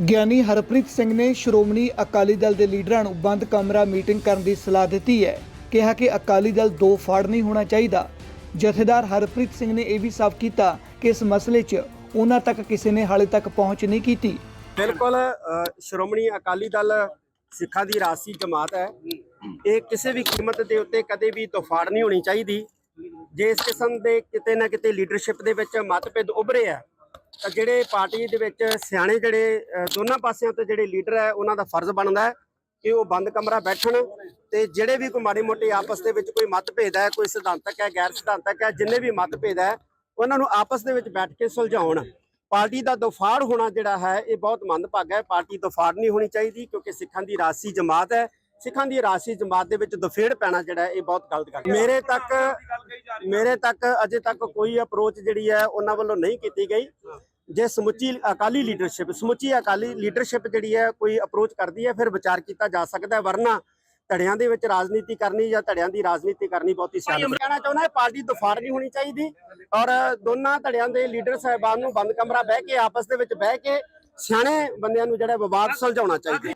ਗਿਆਨੀ ਹਰਪ੍ਰੀਤ ਸਿੰਘ ਨੇ ਸ਼੍ਰੋਮਣੀ ਅਕਾਲੀ ਦਲ ਦੇ ਲੀਡਰਾਂ ਨੂੰ ਬੰਦ ਕਮਰਾ ਮੀਟਿੰਗ ਕਰਨ ਦੀ ਸਲਾਹ ਦਿੱਤੀ ਹੈ। ਕਿਹਾ ਕਿ ਅਕਾਲੀ ਦਲ ਦੋ ਫਾੜ ਨਹੀਂ ਹੋਣਾ ਚਾਹੀਦਾ। ਜਥੇਦਾਰ ਹਰਪ੍ਰੀਤ ਸਿੰਘ ਨੇ ਇਹ ਵੀ ਸਾਫ਼ ਕੀਤਾ ਕਿ ਇਸ ਮਸਲੇ 'ਚ ਉਹਨਾਂ ਤੱਕ ਕਿਸੇ ਨੇ ਹਾਲੇ ਤੱਕ ਪਹੁੰਚ ਨਹੀਂ ਕੀਤੀ। ਬਿਲਕੁਲ ਸ਼੍ਰੋਮਣੀ ਅਕਾਲੀ ਦਲ ਸਿੱਖਾਂ ਦੀ ਰਾਸੀ ਜਮਾਤ ਹੈ। ਇਹ ਕਿਸੇ ਵੀ ਕੀਮਤ ਦੇ ਉੱਤੇ ਕਦੇ ਵੀ ਤੋਫਾੜ ਨਹੀਂ ਹੋਣੀ ਚਾਹੀਦੀ। ਜੇ ਇਸ ਕਿਸਮ ਦੇ ਕਿਤੇ ਨਾ ਕਿਤੇ ਲੀਡਰਸ਼ਿਪ ਦੇ ਵਿੱਚ ਮਤਭੇਦ ਉਭਰੇ ਆ ਜਿਹੜੇ ਪਾਰਟੀ ਦੇ ਵਿੱਚ ਸਿਆਣੇ ਜਿਹੜੇ ਦੋਨਾਂ ਪਾਸਿਆਂ ਤੋਂ ਜਿਹੜੇ ਲੀਡਰ ਹੈ, ਉਹਨਾਂ ਦਾ ਫਰਜ਼ ਬਣਦਾ ਹੈ ਕਿ ਉਹ ਬੰਦ ਕਮਰਾ ਬੈਠਣ ਤੇ ਜਿਹੜੇ ਵੀ ਕੋਈ ਮਾੜੀ ਮੋਟੀ ਆਪਸ ਦੇ ਵਿੱਚ ਕੋਈ ਮਤਭੇਦ ਹੈ, ਕੋਈ ਸਿਧਾਂਤਕ ਹੈ, ਗੈਰ ਸਿਧਾਂਤਕ ਹੈ, ਜਿੰਨੇ ਵੀ ਮਤਭੇਦ ਹੈ, ਉਹਨਾਂ ਨੂੰ ਆਪਸ ਦੇ ਵਿੱਚ ਬੈਠ ਕੇ ਸੁਲਝਾਉਣ। ਪਾਰਟੀ ਦਾ ਦਫਾੜ ਹੋਣਾ ਜਿਹੜਾ ਹੈ, ਇਹ ਬਹੁਤ ਮੰਦਭਾਗਾ ਹੈ। ਪਾਰਟੀ ਦਫਾੜ ਨਹੀਂ ਹੋਣੀ ਚਾਹੀਦੀ ਕਿਉਂਕਿ ਸਿੱਖਾਂ ਦੀ ਰਾਸੀ ਜਮਾਤ ਹੈ। ਸਿੱਖਾਂ ਦੀ ਰਾਸੀ ਜਮਾਤ ਦੇ ਵਿੱਚ ਦਫੇੜ ਪੈਣਾ ਜਿਹੜਾ ਇਹ ਬਹੁਤ ਗਲਤ ਗੱਲ ਹੈ। ਮੇਰੇ ਤੱਕ ਮੇਰੇ ਤੱਕ ਅਜੇ ਤੱਕ ਕੋਈ ਅਪਰੋਚ ਜਿਹੜੀ ਹੈ ਉਹਨਾਂ ਵੱਲੋਂ ਨਹੀਂ ਕੀਤੀ ਗਈ। ਜੇ ਸਮੁੱਚੀ ਅਕਾਲੀ ਲੀਡਰਸ਼ਿਪ ਸਮੁੱਚੀ ਅਕਾਲੀ ਲੀਡਰਸ਼ਿਪ ਜਿਹੜੀ ਹੈ ਕੋਈ ਅਪਰੋਚ ਕਰਦੀ ਹੈ ਫਿਰ ਵਿਚਾਰ ਕੀਤਾ ਜਾ ਸਕਦਾ ਹੈ ਵਰਨਾ ਧੜਿਆਂ ਦੇ ਵਿੱਚ ਰਾਜਨੀਤੀ ਕਰਨੀ ਜਾਂ ਧੜਿਆਂ ਦੀ ਰਾਜਨੀਤੀ ਕਰਨੀ ਬਹੁਤੀ ਸਿਆਣੀ ਮੈਂ ਕਹਿਣਾ ਚਾਹੁੰਦਾ ਪਾਰਟੀ ਦਫਾੜ ਨਹੀਂ ਹੋਣੀ ਚਾਹੀਦੀ ਔਰ ਦੋਨਾਂ ਧੜਿਆਂ ਦੇ ਲੀਡਰ ਸਾਹਿਬਾਨ ਨੂੰ ਬੰਦ ਕਮਰਾ ਬਹਿ ਕੇ ਆਪਸ ਦੇ ਵਿੱਚ ਬਹਿ ਕੇ ਸਿਆਣੇ ਬੰਦਿਆਂ ਨੂੰ ਜਿਹੜਾ ਵਿਵਾਦ ਸੁਲਝਾਉਣਾ ਚਾਹੀਦਾ